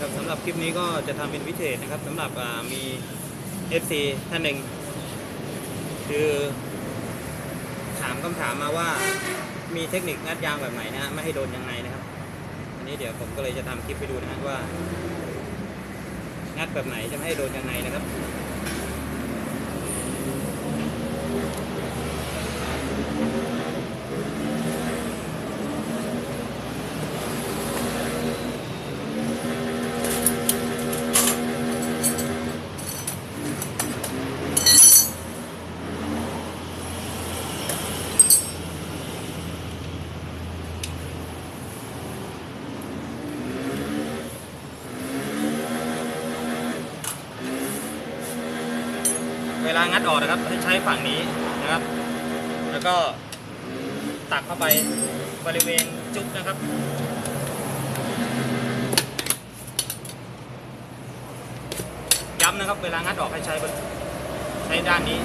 ครับสำหรับคลิปนี้ก็จะทำเป็นพิเศษนะครับสำหรับมี FC ท่านหนึ่งคือถามคำถามมาว่ามีเทคนิคงัดยางแบบไหนนะฮะไม่ให้โดนยังไงนะครับ อันนี้เดี๋ยวผมก็เลยจะทำคลิปไปดูนะฮะว่า งัดแบบไหนจะไม่ให้โดนยังไงนะครับ เวลางัดออกนะครับให้ใช้ฝั่งนี้นะครับ แล้วก็ตักเข้าไปบริเวณจุ๊บนะครับย้ำนะครับ เวลางัดออกให้ใช้ใช้ด้านนี้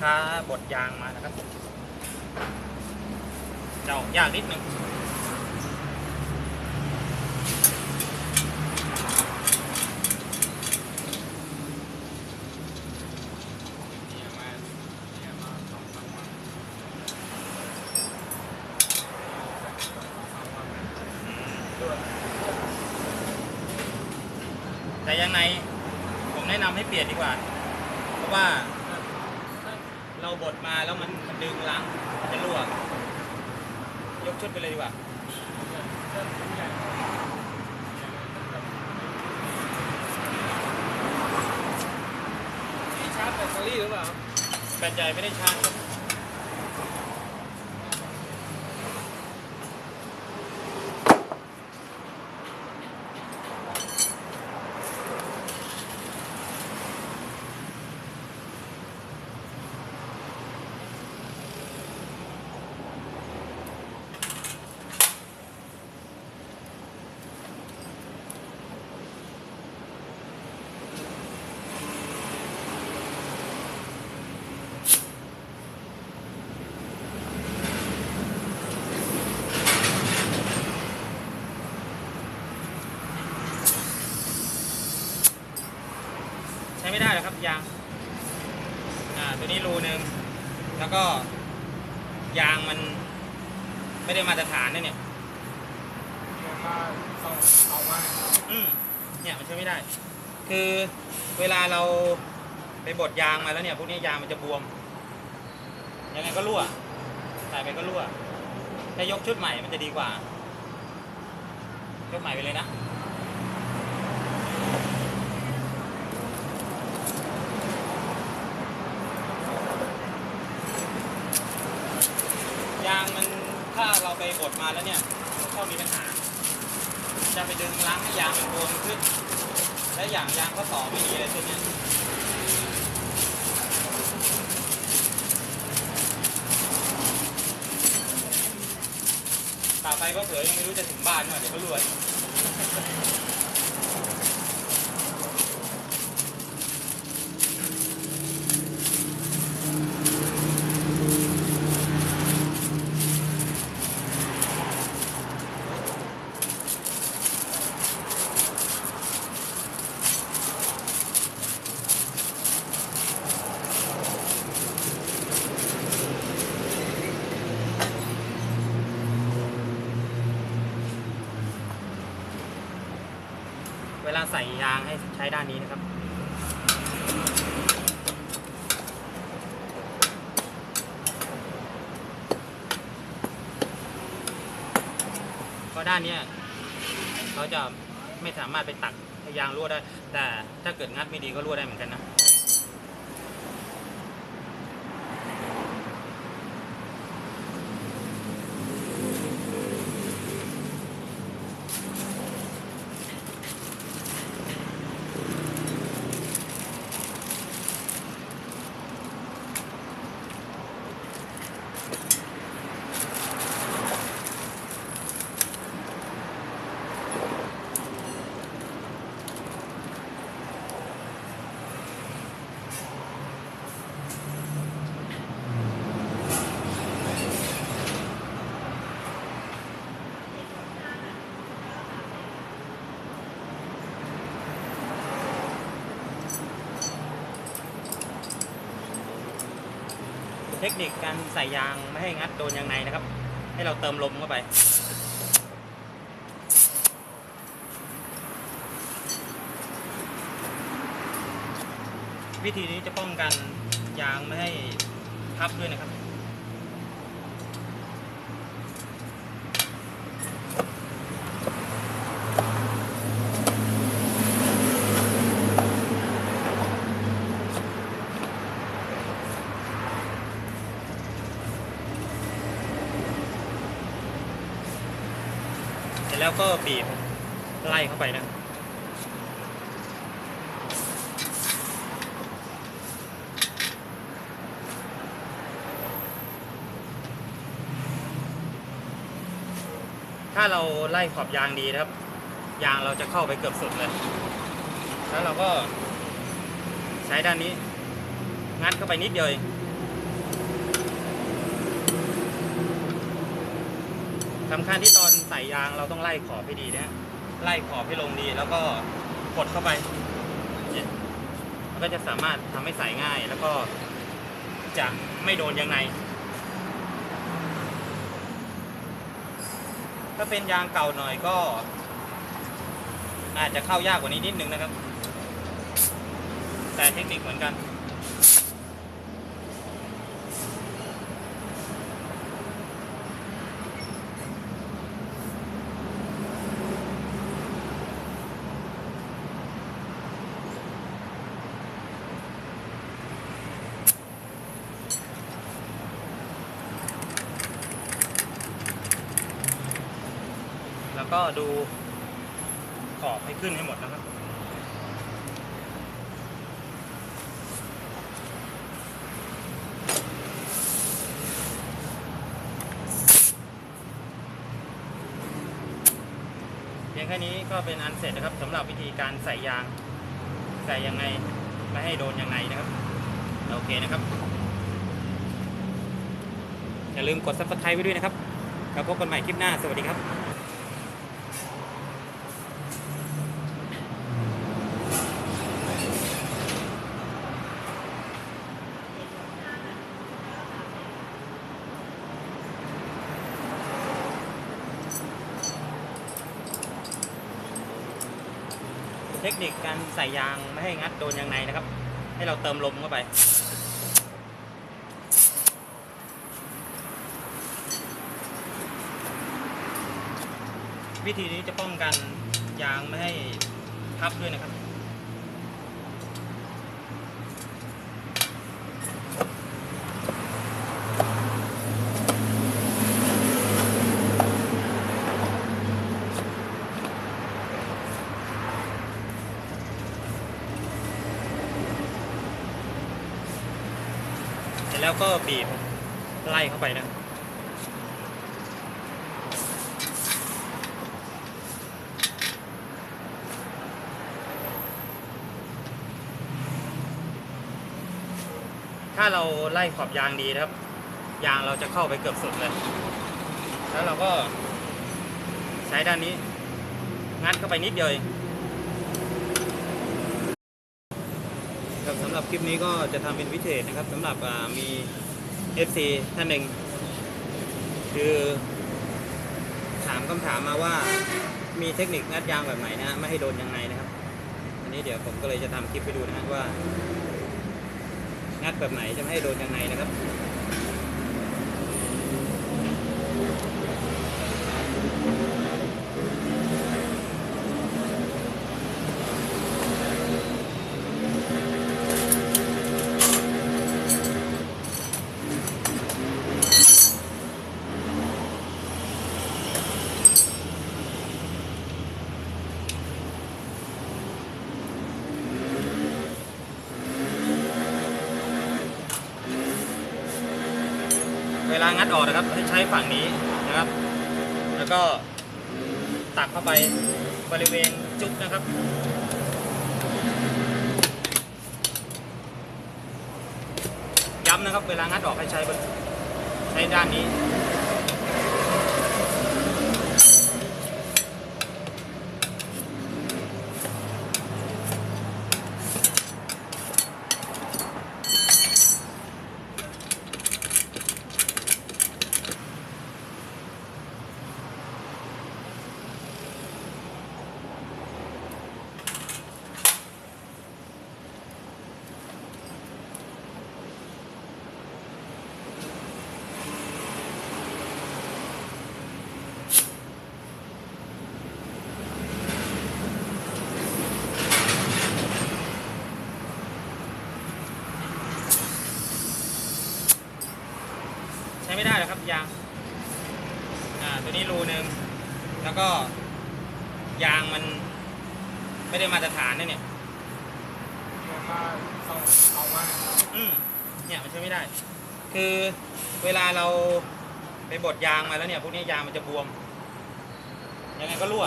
ค้าบดยางมานะครับจะออกยากนิดนึงแต่ยังไงผมแนะนำให้เปลี่ยนดีกว่า เพราะว่าเราบดมาแล้วมันมัน ดึงล้างจะรั่วยกชุดไปเลยดีกว่ามีชาร์จแบตเตอรี่หรือเปล่าแบตใหญ่ไม่ได้ชาร์จครับใช้ไม่ได้หรอกครับยาง อ่า ตัวนี้รูหนึ่งแล้วก็ยางมันไม่ได้มาตรฐานนะเนี่ยเดี๋ยวมาต้องเอามาอืมเนี่ยมันใช้ไม่ได้ คือเวลาเราไปบดยางมาแล้วเนี่ยพวกนี้ยางมันจะบวม ยังไงก็รั่วใส่ไปก็รั่วถ้ายกชุดใหม่มันจะดีกว่า ยกใหม่ไปเลยนะ ยางมันถ้าเราไปบ ดมาแล้วเนี่ยมันชอบมีปัญหา จะไปดึงล้างให้ยางมันบวมขึ้น และอย่างยางก็ต่อไม่ดีเลยตัวเนี้ยต่อไปก็เผื่อยังไม่รู้จะถึงบ้านเมื่อไหร่เดี๋ยวก็รวย วลาใส่ยางให้ใช้ด้านนี้นะครับเพราะด้านนี้เขาจะไม่สามารถไปตักยางรั่วได้ แต่ถ้าเกิดงัดไม่ดีก็รั่วได้เหมือนกันนะ เทคนิคการใส่ยางไม่ให้งัดโดนยางในนะครับ ให้เราเติมลมเข้าไป วิธีนี้จะป้องกันยางไม่ให้พับด้วยนะครับ แล้วก็บีบไล่เข้าไปนะถ้าเราไล่ขอบยางดีนะครับ ยางเราจะเข้าไปเกือบสุดเลย แล้วเราก็ใช้ด้านนี้ งัดเข้าไปนิดเดียวเองสำคัญที่ตอน ใส่ยางเราต้องไล่ขอบให้ดีนะไล่ขอบให้ลงดีแล้วก็กดเข้าไปเนี่ยมันก็จะสามารถทำให้ใส่ง่ายแล้วก็จะไม่โดนยางในถ้าเป็นยางเก่าหน่อยก็ อาจจะเข้ายากกว่านี้นิดนึงนะครับ แต่เทคนิคเหมือนกัน ก็ดูขอบให้ขึ้นให้หมดนะครับเพียงแค่นี้ก็เป็นอันเสร็จนะครับสำหรับวิธีการใส่ยาง ใส่ยังไงไม่ให้โดนยังไงนะครับ โอเคนะครับอย่าลืมกด subscribe ไว้ด้วยนะครับแล้วพบกันใหม่คลิปหน้า สวัสดีครับ เทคนิคการใส่ยางไม่ให้งัดโดนยางในนะครับ ให้เราเติมลมเข้าไป วิธีนี้จะป้องกันยางไม่ให้พับด้วยนะครับ แล้วก็บีบไล่เข้าไปนะถ้าเราไล่ขอบยางดีนะครับ ยางเราจะเข้าไปเกือบสุดเลย แล้วเราก็ใช้ด้านนี้ งัดเข้าไปนิดเดียวเอง คลิปนี้ก็จะทำเป็นวิเศษนะครับสำหรับมี FC ท่านหนึ่งคือถามคำถามมาว่ามีเทคนิคงัดยางแบบไหนนะ ไม่ให้โดนยังไงนะครับ อันนี้เดี๋ยวผมก็เลยจะทำคลิปไปดูนะว่า งัดแบบไหนจะไม่ให้โดนยังไงนะครับ เวลางัดออกนะครับให้ใช้ฝั่งนี้นะครับ แล้วก็ตักเข้าไปบริเวณจุกนะครับ ย้ำนะครับ เวลางัดออกให้ใช้ใช้ด้านนี้ ไม่ได้หรอกครับยาง อ่า ตัวนี้รูหนึ่งแล้วก็ ยางมัน ไม่ได้มาตรฐานนะเนี่ยแล้วก็ต้องเอาว่าอืมเนี่ยมันใช้ไม่ได้ คือเวลาเราไปบดยางมาแล้วเนี่ยพวกนี้ยางมันจะบวม ยังไงก็รั่ว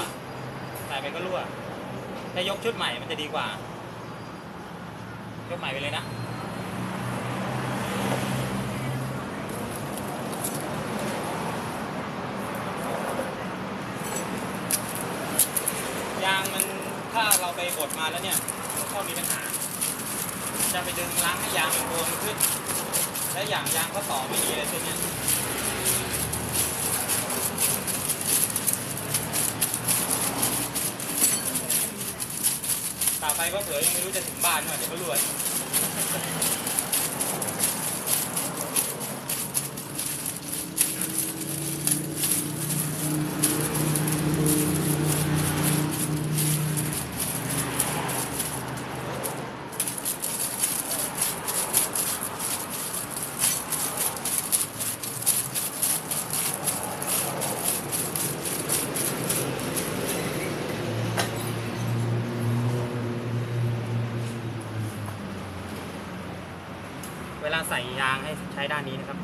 ใส่ไปก็รั่วถ้ายกชุดใหม่มันจะดีกว่ายกใหม่ไปเลยนะ ยางมันถ้าเราไปบ ดมาแล้วเนี่ยข้อมีปัญหา จะไปดึงล้างให้ยางมันบวมขึ้น และอย่างยางก็ต่อไม่ดีเลยทีเนี้ยต่อไปก็เผลอยังไม่รู้จะถึงบ้านเมื่อเดี๋ยวก็รวย ลาใส่ยางให้ใช้ด้านนี้นะครับ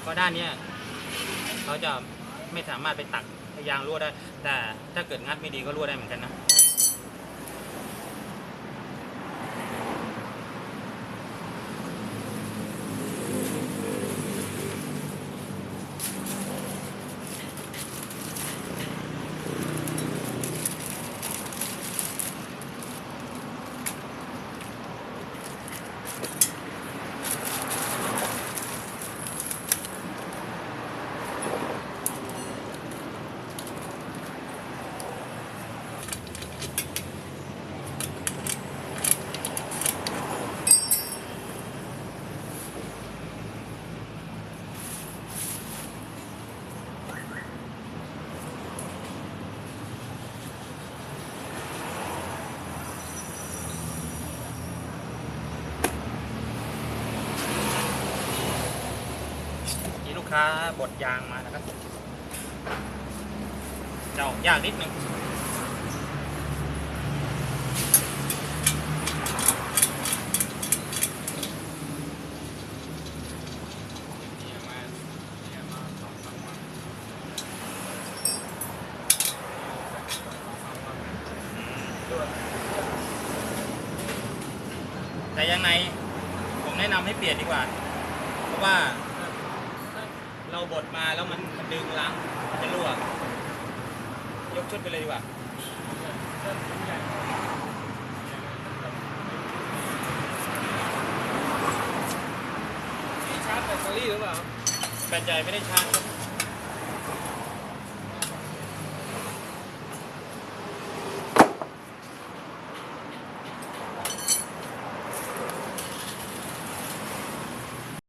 เพราะด้านนี้เขาจะไม่สามารถไปตักยางรั่วได้ แต่ถ้าเกิดงัดไม่ดีก็รั่วได้เหมือนกันนะ ค้าบดยางมานะครับจะออกยากนิดนึง เนี่ยมาเนี่ยมาสองสามวันสองวันด้วย แต่ยังไงผมแนะนำให้เปลี่ยนดีกว่า เพราะว่า เราบดมาแล้วมันมันดึงล้างมันจะรั่วยกชุดไปเลยดีกว่านี่ชาร์จแบตเตอรี่หรือเปล่าแบตใหญ่ไม่ได้ชาร์จครับ